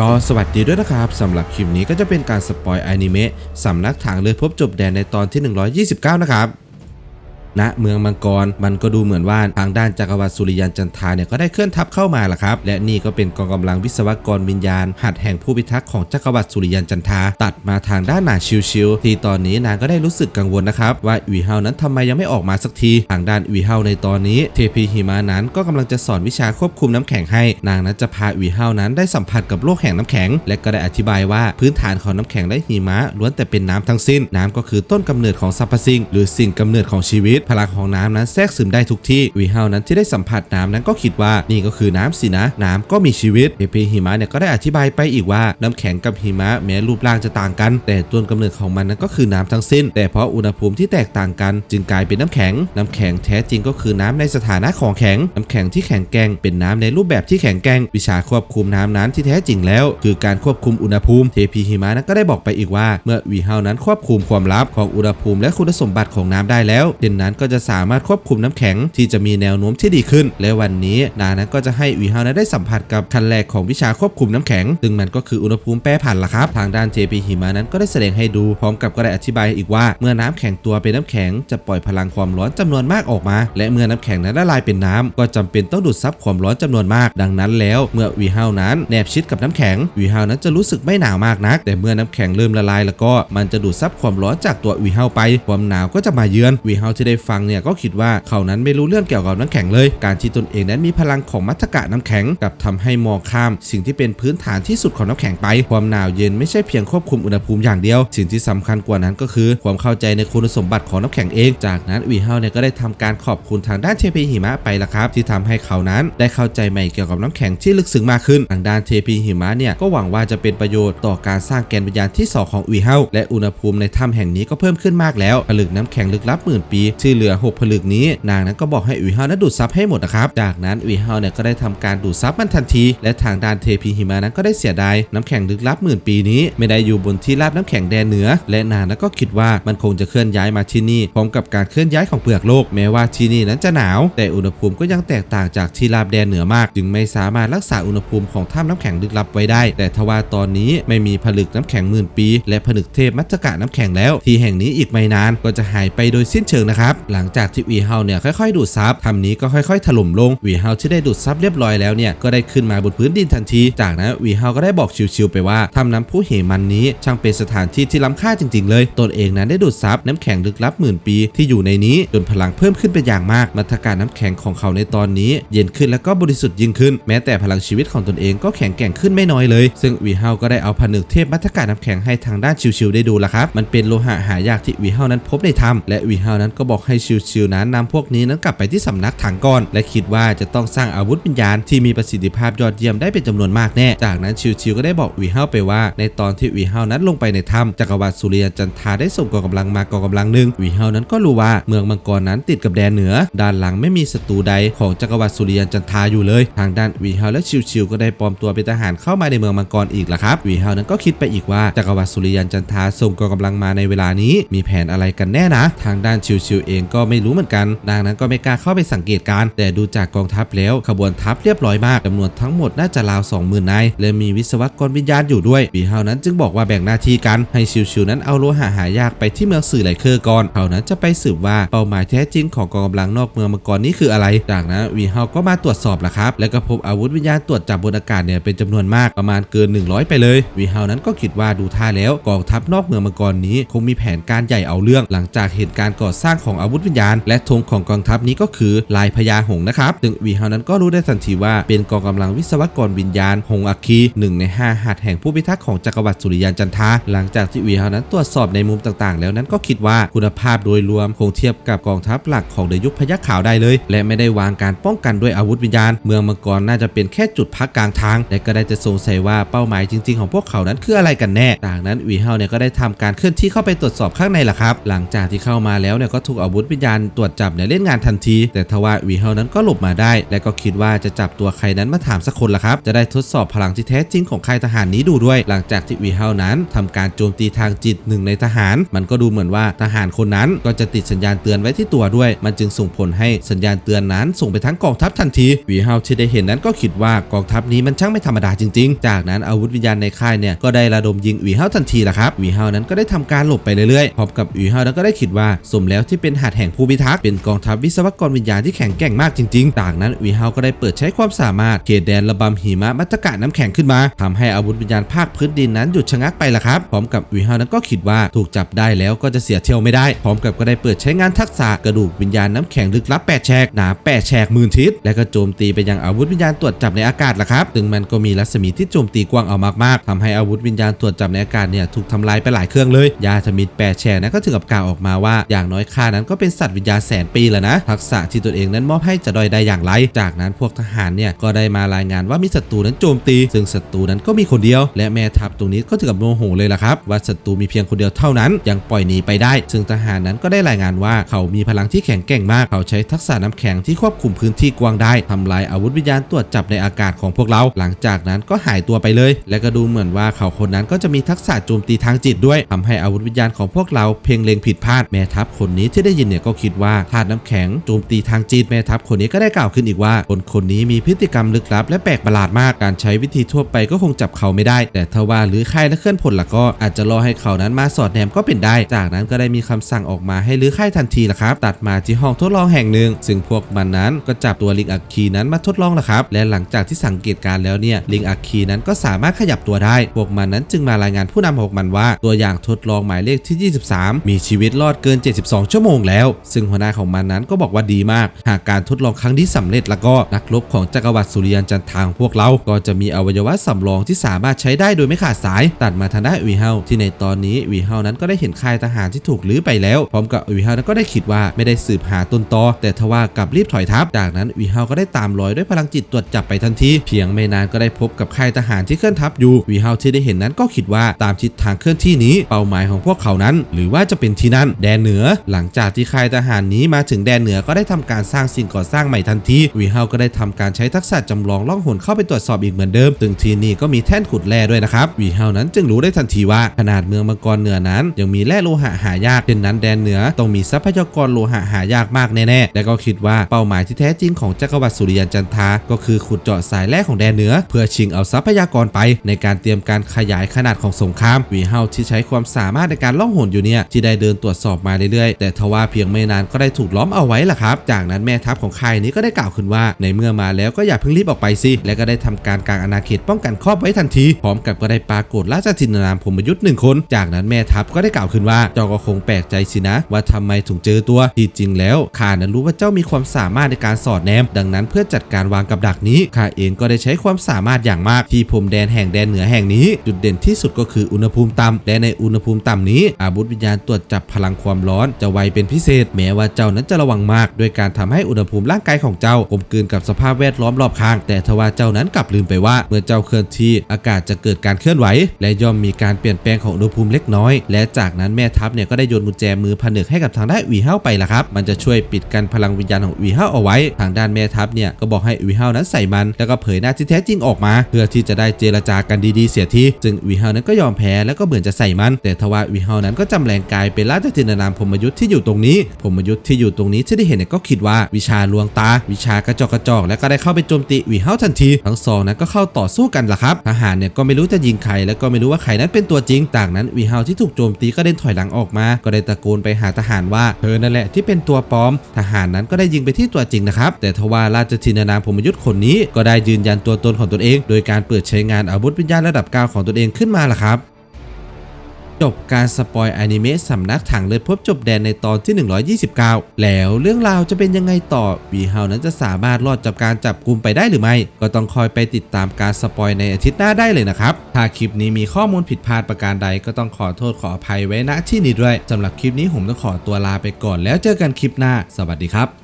ก็สวัสดีด้วยนะครับสำหรับคลิปนี้ก็จะเป็นการสปอยอนิเมะสำนักถางเลยพบจบแดนในตอนที่ 129 นะครับ ณเมืองมังกร มันก็ดูเหมือนว่าทางด้านจักรวรรดิสุริยันจันทาเนี่ยก็ได้เคลื่อนทัพเข้ามาละครับ และนี่ก็เป็นกองกำลังวิศวกรวิญญาณ หัดแห่งผู้พิทักษ์ของจักรวรรดิสุริยันจันทาตัดมาทางด้านนาชิวๆที่ตอนนี้นางก็ได้รู้สึกกังวลนะครับ ว่าอุยเฮานั้นทำไมยังไม่ออกมาสักที ทางด้านอุยเฮาในตอนนี้ เทพีหิมะนั้นก็กำลังจะสอนวิชาควบคุมน้ำแข็งให้ นางนั้นจะพาอุยเฮานั้นได้สัมผัสกับโลกแห่งน้ำแข็ง และก็ได้อธิบายว่าพื้นฐานของน้ำแข็งและหิมะล้วนแต่เป็นน้ำทั้งสิ้น น้ำก็คือต้นกำเนิดของสรรพสิ่ง หรือสิ่งกำเนิดของชีวิตพลังของน้ำนั้นแทรกซึมได้ทุกที่อุยเฮานั้นที่ได้สัมผัสน้ำนั้นก็คิดว่านี่ก็คือน้ำสินะ น้ำก็มีชีวิตเทพีหิมะเนี่ยก็ได้อธิบายไปอีกว่าน้ำแข็งกับหิมะแม้รูปร่างจะต่างกัน แต่ต้นกำเนิดของมันนั้นก็คือน้ำทั้งสิ้น แต่เพราะอุณหภูมิที่แตกต่างกัน จึงกลายเป็นน้ำแข็ง น้ำแข็งแท้จริงก็คือน้ำในสถานะของแข็ง น้ำแข็งที่แข็งแกร่งเป็นน้ำในรูปแบบที่แข็งแกร่งวิชาควบคุมน้ำนั้นที่แท้จริงแล้ว คือการควบคุมอุณหภูมิเทพีหิมะนั้นก็ได้บอกไปอีกว่า เมื่อวีเฮานั้นควบคุมความลับของอุณหภูมิและคุณสมบัติของน้ำได้แล้วเช่นนั้นก็จะสามารถควบคุมน้ำแข็งที่จะมีแนวโน้มที่ดีขึ้น และวันนี้นานั้นก็จะให้วีเฮานั้นได้สัมผัสกับขั้นแรกของวิชาควบคุมน้ำแข็ง ซึ่งมันก็คืออุณหภูมิแปรผันละครับ ทางด้านเทพีหิมะนั้นก็ได้แสดงให้ดูพร้อมกับก็ได้อธิบายอีกว่า เมื่อน้ำแข็งตัวเป็นน้ำแข็งจะปล่อยพลังความร้อนจำนวนมากออกมา และเมื่อน้ำแข็งนั้นละลายเป็นน้ำก็จำเป็นต้องดูดซับความร้อนจำนวนมาก ดังนั้นแล้วเมื่อวีเฮานั้นแนบชิดกับน้ำแข็งวีเฮานั้นจะรู้สึกไม่หนาวมากนัก แต่เมื่อน้ำแข็งเริ่มละลายแล้วก็มันจะดูดซับความร้อนจากตัววีเฮาไป ความหนาวก็จะมาเยือนวีเฮาที่ได้ฟังเนี่ยก็คิดว่าเขานั้นไม่รู้เรื่องเกี่ยวกับน้ำแข็งเลย การที่ตนเองนั้นมีพลังของมัทกะน้ำแข็งกับทำให้มองข้าม สิ่งที่เป็นพื้นฐานที่สุดของน้ำแข็งไป ความหนาวเย็นไม่ใช่เพียงควบคุมอุณหภูมิอย่างเดียว สิ่งที่สำคัญกว่านั้นก็คือ ความเข้าใจในคุณสมบัติของน้ำแข็งเอง จากนั้นวีเฮาเนี่ยก็ได้ทำการขอบคุณทางด้านเทพีหิมะไปละครับ ที่ทำให้เขานั้นได้เข้าใจใหม่เกี่ยวกับน้ำแข็งที่ลึกซึ้งมากขึ้น ทางด้านเทพีหิมะเนี่ยก็หวังว่าจะเป็นประโยชน์ต่อการสร้างแกนวิญญาณที่สองของวีเฮาและอุณหภูมิในถ้ำแห่งนี้ก็เพิ่มขึ้นมากแล้วผลึกน้ำแข็งลึกลับหมื่นปีที่เหลือหกผลึกนี้ นางนั้นก็บอกให้วีเฮานั้นดูดซับให้หมดนะครับ จากนั้นวีเฮาเนี่ยก็ได้ทำการดูดซับมันทันที และทางด้านเทพีหิมะนั้นก็ได้เสียดายน้ำแข็งลึกลับหมื่นปีนี้ ไม่ได้อยู่บนที่ราบน้ำแข็งแดนเหนือ และนางนั้นก็คิดว่ามันคงจะเคลื่อนย้ายมาที่นี่พร้อมกับการเคลื่อนย้ายของเปลือกโลกแม้ว่าที่นี่นั้นจะหนาว แต่อุณหภูมิก็ยังแตกต่างจากที่ราบแดนเหนือมาก จึงไม่สามารถรักษาอุณหภูมิของถ้ำน้ำแข็งลึกลับไว้ได้ แต่ทว่าตอนนี้ไม่มีผลึกน้ำแข็งหมื่นปี และผลึกเทพมัจจกะน้ำแข็งแล้ว ที่แห่งนี้อีกไม่นานก็จะหายไปโดยสิ้นเชิงนะครับหลังจากที่วีเฮาเนี่ยค่อยๆดูดซับถ้ำนี้ก็ค่อยๆถล่มลงวีเฮาที่ได้ดูดซับเรียบร้อยแล้วเนี่ยก็ได้ขึ้นมาบนพื้นดินทันที จากนั้นวีเฮาก็ได้บอกชิวๆไปว่าถ้ำน้ำพุเหมันนี้ช่างเป็นสถานที่ที่ล้ำค่าจริง ๆ เลย ตนเองนั้นได้ดูดซับน้ำแข็งลึกลับหมื่นปีที่อยู่ในนี้จนพลังเพิ่มขึ้นเป็นอย่างมากมัทการน้ำแข็งของเขาในตอนนี้ เย็นขึ้นแล้วก็บริสุทธิ์ยิ่งขึ้น แม้แต่พลังชีวิตของตนเองก็แข็งแกร่งขึ้นไม่น้อยเลย ซึ่งวีเฮาก็ได้เอาผนึกเทพมัทการน้ำแข็งให้ทางด้านชิวๆได้ดูละครับ มันเป็นโลหะหายากที่วีเฮานั้นพบในถ้ำและวีเฮานั้นก็บอกให้ชิวๆนั้นนำพวกนี้นั้นกลับไปที่สำนักถังก่อน และคิดว่าจะต้องสร้างอาวุธวิญญาณที่มีประสิทธิภาพยอดเยี่ยมได้เป็นจำนวนมากแน่ จากนั้นชิวๆก็ได้บอกวีเฮาไปว่า ในตอนที่วีเฮานั้นลงไปในถ้ำจักรวรรดิสุริยันจันทาได้ส่งกองกำลังมากองกำลังหนึ่งวีเฮานั้นก็รู้ว่าเมืองมังกรนั้นติดกับแดนเหนือ ด้านหลังไม่มีศัตรูใดของจักรวรรดิสุริยันจันทาอยู่เลย ทางด้านวีเฮาและชิวๆก็ได้ปลอมตัวเป็นทหารเข้ามาในเมืองมังกรอีกละครับวีเฮานั้นก็คิดไปอีกว่าจักรวรรดิสุริยันจันทาส่งกองกำลังมาในเวลานี้มีแผนอะไรกันแน่นะ ทางด้านชิวๆเองก็ไม่รู้เหมือนกัน ดังนั้นก็ไม่กล้าเข้าไปสังเกตการ แต่ดูจากกองทัพแล้วขบวนทัพเรียบร้อยมากจำนวนทั้งหมดน่าจะราว20,000นายและมีวิศวกรวิญญาณอยู่ด้วยวีเฮานั้นจึงบอกว่าแบ่งหน้าที่กันให้ชิวๆนั้นเอาโลหะหายากไปที่เมืองสื่อไหลเคอร์ก่อนเขานั้นจะไปสืบว่าเป้าหมายแท้จริงของกองกำลังนอกเมืองมังกรนี้คืออะไร จากนั้นวีเฮาก็มาตรวจสอบละครับ แล้วก็พบอาวุธวิญญาณตรวจจับบนอากาศเนี่ยเป็นจำนวนมากประมาณเกิน 100 ไปเลยวีเฮานั้นก็คิดว่าดูท่าแล้วกองทัพนอกเมืองมังกรนี้ คงมีแผนการใหญ่เอาเรื่อง หลังจากเหตุการณ์ก่อสร้างของอาวุธวิญญาณ และธงของกองทัพนี้ก็คือลายพญาหงนะครับซึ่งวีเฮานั้นก็รู้ได้ทันทีว่าเป็นกองกำลังวิศวกรวิญญาณหงอัคคีหนึ่งในห้าหัดแห่งผู้พิทักษ์ของจักรวรรดิสุริยันจันทาหลังจากที่วีเฮานั้นตรวจสอบในมุมต่างๆ แล้วนั้นก็คิดว่าคุณภาพโดยรวมคงเทียบกับกองทัพหลักของเดยุคพยัคฆ์ขาวได้เลย และไม่ได้วางการป้องกันด้วยอาวุธวิญญาณ เมืองมังกรน่าจะเป็นแค่จุดพักกลางทาง และก็ได้จะสงสัยว่าเป้าหมายจริง ๆ ของพวกเขานั้นคืออะไรกันแน่จากนั้นวีเฮาเนี่ยก็ได้ทำการเคลื่อนที่เข้าไปตรวจสอบข้างในล่ะครับ หลังจากที่เข้ามาแล้วเนี่ยก็ถูกอาวุธวุธวิญญาณตรวจจับเนี่ยเล่นงานทันที แต่ทว่าวีเฮลนั้นก็หลบมาได้ และก็คิดว่าจะจับตัวใครนั้นมาถามสักคนละครับ จะได้ทดสอบพลังที่แท้จริงของใครทหารนี้ดูด้วย หลังจากที่วีเฮลนั้นทำการโจมตีทางจิตหนึ่งในทหาร มันก็ดูเหมือนว่าทหารคนนั้นก็จะติดสัญญาณเตือนไว้ที่ตัวด้วย มันจึงส่งผลให้สัญญาณเตือนนั้น ส่งไปทั้งกองทัพทันทีวีเฮลที่ได้เห็นนั้นก็คิดว่ากองทัพนี้มันช่างไม่ธรรมดาจริง ๆ จากนั้นอาวุธวิญญาณในค่ายเนี่ยก็ได้ระดมยิงวีเฮลทันทีละครับวีเฮลนั้นก็ได้ทำการหลบไปเรื่อยๆพร้อมกับวีเฮลนั้นก็ได้คิดว่าสมแล้วที่เป็นหัดแห่งผู้พิทักษ์เป็นกองทัพวิศวกรวิญญาณที่แข็งแกร่งมากจริงๆ จากนั้นวีเฮลก็ได้เปิดใช้ความสามารถเขตแดนระบำหิมะมัตกะน้ำแข็งขึ้นมาทำให้อาวุธวิญญาณภาคพื้นดินนั้นหยุดชะงักไปละครับ พร้อมกับวีเฮลนั้นก็คิดว่าถูกจับได้แล้วก็จะเสียเที่ยวไม่ได้ พร้อมกับก็ได้เปิดใช้งานทักษะกระดูกวิญญาณน้ำแข็งลึกลับแปดแฉกหนาแปดแฉกหมื่นทิศและก็โจมตีไปยังอาวุธวิญญาณตรวจจับในอากาศละครับซึ่งมันก็มีรัศมีที่โจมตีกว้างเอามากๆทำให้อาวุธวิญญาณตรวจจับในอากาศเนี่ยถูกทำลายไปหลายเครื่องเลย ยาธมิตแปดแฉกนั้นก็ถึงกับกล่าวออกมาว่าอย่างน้อยข้านั้นก็็เป็นสัตว์วิญญาแสนปีแล้วนะ ทักษะที่ตนเองนั้นมอบให้จะด้อยได้อย่างไร จากนั้นพวกทหารเนี่ยก็ได้มารายงานว่ามีศัตรูนั้นโจมตี ซึ่งศัตรูนั้นก็มีคนเดียว และแม่ทัพตรงนี้ก็ถึงกับโมโหเลยล่ะครับว่าศัตรูมีเพียงคนเดียวเท่านั้น ยังปล่อยหนีไปได้ ซึ่งทหารนั้นก็ได้รายงานว่าเขามีพลังที่แข็งแกร่งมากเขาใช้ทักษะน้ำแข็งที่ควบคุมพื้นที่กว้างได้ทำลายอาวุธวิญญาณตรวจจับในอากาศของพวกเรา หลังจากนั้นก็หายตัวไปเลย และก็ดูเหมือนว่าเขาคนนั้นก็จะมีทักษะโจมตีทางจิตด้วยทำให้อาวุธวิญญาณของพวกเราเพ่งเล็งผิดพลาดแม่ทัพคนนี้ที่ได้ยินเนี่ยก็คิดว่าธาตุน้ำแข็งโจมตีทางจิตแม่ทัพคนนี้ก็ได้กล่าวขึ้นอีกว่า คนคนนี้มีพฤติกรรมลึกลับ และแปลกประหลาดมากการใช้วิธีทั่วไปก็คงจับเขาไม่ได้ แต่ทว่าหรือค่ายและเคลื่อนพลละก็อาจจะรอให้เขานั้นมาสอดแนมก็เป็นได้ จากนั้นก็ได้มีคำสั่งออกมาให้รื้อค่ายทันทีละครับตัดมาที่ห้องทดลองแห่งหนึ่ง ซึ่งพวกมันนั้นก็จับตัวลิงอัคคีนั้นมาทดลองละครับ และหลังจากที่สังเกตการแล้วเนี่ยลิงอัคคีนั้นก็สามารถขยับตัวได้ พวกมันนั้นจึงมารายงานผู้นำของมันว่า ตัวอย่างทดลองหมายเลขที่ 23 มีชีวิตรอดเกิน 72 ชั่วโมงแล้ว ซึ่งหัวหน้าของมันนั้นก็บอกว่าดีมาก หากการทดลองครั้งนี้สำเร็จแล้วก็นักรบของจักรวรรดิสุริยันจันทางพวกเราก็จะมีอวัยวะสำรองที่สามารถใช้ได้โดยไม่ขาดสาย ตัดมาทางด้านวีเฮาที่ในตอนนี้วีเฮานั้นก็ได้เห็นค่ายทหารที่ถูกลื้อไปแล้ว พร้อมกับวีเฮานั้นก็ได้คิดว่าไม่ได้สืบหาต้นตอแต่ทว่ากลับรีบถอยทัพจากนั้นวีเฮาก็ได้ตามรอยด้วยพลังจิตตรวจจับไปทันทีเพียงไม่นานก็ได้พบกับค่ายทหารที่เคลื่อนทัพอยู่วีเฮาที่ได้เห็นนั้นก็คิดว่าตามทิศทางเคลื่อนที่นี้ เป้าหมายของพวกเขานั้น หรือว่าจะเป็นที่นั่นแดนเหนือหลังจากที่ค่ายทหารนี้มาถึงแดนเหนือก็ได้ทำการสร้างสิ่งก่อสร้างใหม่ทันทีวีเฮาก็ได้ทำการใช้ทักษะจำลองล่องหนเข้าไปตรวจสอบอีกเหมือนเดิมซึ่งทีนี้ก็มีแท่นขุดแร่ด้วยนะครับวีเฮานั้นจึงรู้ได้ทันทีว่าขนาดเมืองมังกรเหนือนั้น ยังมีแร่โลหะหายากเช่นนั้นแดนเหนือต้องมีทรัพยากรโลหะหายากมากแน่ๆและก็คิดว่าเป้าหมายที่แท้จริงของจักรวรรดิสุริยันจันทาก็คือขุดเจาะสายแร่ของแดนเหนือ เพื่อชิงเอาทรัพยากรไป ในการเตรียมการขยายขนาดของสงครามวีเฮาที่ใช้ความสามารถในการล่องหนอยู่เนี่ยที่ได้เดินตรวจสอบมาเรื่อยๆ แต่ทว่าเพียงไม่นานก็ได้ถูกล้อมเอาไว้ล่ะครับ จากนั้นแม่ทัพของค่ายนี้ก็ได้กล่าวขึ้นว่า ในเมื่อมาแล้วก็อย่าเพิ่งรีบออกไปสิ และก็ได้ทำการกางอาณาเขตป้องกันครอบไว้ทันที พร้อมกับก็ได้ปรากฏราชจินนามพมยุทธ์หนึ่งคน จากนั้นแม่ทัพก็ได้กล่าวขึ้นว่าเจ้าก็คงแปลกใจสินะ ว่าทำไมถึงเจอตัว ที่จริงแล้วข้านั้นรู้ว่าเจ้ามีความสามารถในการสอดแนม ดังนั้นเพื่อจัดการวางกับดักนี้ข้าเองก็ได้ใช้ความสามารถอย่างมากที่พรมแดนแห่งแดนเหนือแห่งนี้ จุดเด่นที่สุดก็คืออุณหภูมิต่ำและในอุณหภูมิต่ำนี้ อาวุธวิญญาณตรวจจับพลังความร้อนจะไวเป็นพิเศษ แม้ว่าเจ้านั้นจะระวังมากด้วยการทำให้อุณหภูมิร่างกายของเจ้ากลมกลืนกับสภาพแวดล้อมรอบข้าง แต่ทว่าเจ้านั้นกลับลืมไปว่า เมื่อเจ้าเคลื่อนที่อากาศจะเกิดการเคลื่อนไหว และย่อมมีการเปลี่ยนแปลงของอุณหภูมิเล็กน้อย และจากนั้นแม่ทัพเนี่ยก็ได้โยนกุญแจมือผนึกให้กับทางด้านวีเฮาไปละครับ มันจะช่วยปิดกันพลังวิญญาณของวีเฮาเอาไว้ ทางด้านแม่ทัพเนี่ยก็บอกให้วีเฮานั้นใส่มัน แล้วก็เผยหน้าที่แท้จริงออกมา เพื่อที่จะได้เจรจากันดีๆเสียทีจึงวีเฮานั้นก็ยอมแพ้แล้วก็เหมือนจะใส่มัน แต่ทว่าวีเฮานั้นก็จำแรงกายเป็นราชจินนามพมยุทธ์ที่อยู่ตรงนี้พมยุทธ์ที่อยู่ตรงนี้ที่ได้เห็นเนี่ยก็คิดว่าวิชาลวงตา วิชากระจอกกระจอกแล้วก็ได้เข้าไปโจมตีวีเฮาทันที ทั้งสองนั้นก็เข้าต่อสู้กันละครับทหารเนี่ยก็ไม่รู้จะยิงใครแล้วก็ไม่รู้ว่าใครนั้นเป็นตัวจริงจากนั้นวีเฮาที่ถูกโจมตีก็เดินถอยหลังออกมา ก็ได้ตะโกนไปหาทหารว่าเธอนั่นแหละที่เป็นตัวปลอม ทหารนั้นก็ได้ยิงไปที่ตัวจริงนะครับแต่ทว่าราชทินานามพมยุทธ์คนนี้ก็ได้ยืนยันตัวตนของตนเอง โดยการเปิดใช้งานอาวุธวิญญาณระดับ9ของตนเองขึ้นมาล่ะครับ จบการสปอยอนิเมะสำนักถังเลยพบจบแดนในตอนที่ 129 แล้วเรื่องราวจะเป็นยังไงต่อวีเฮานั้นจะสามารถรอดจากการจับกลุ่มไปได้หรือไม่ ก็ต้องคอยไปติดตามการสปอยในอาทิตย์หน้าได้เลยนะครับ ถ้าคลิปนี้มีข้อมูลผิดพลาดประการใดก็ต้องขอโทษขออภัยไว้ณที่นี้ด้วยสำหรับคลิปนี้ผมต้องขอตัวลาไปก่อนแล้วเจอกันคลิปหน้า สวัสดีครับ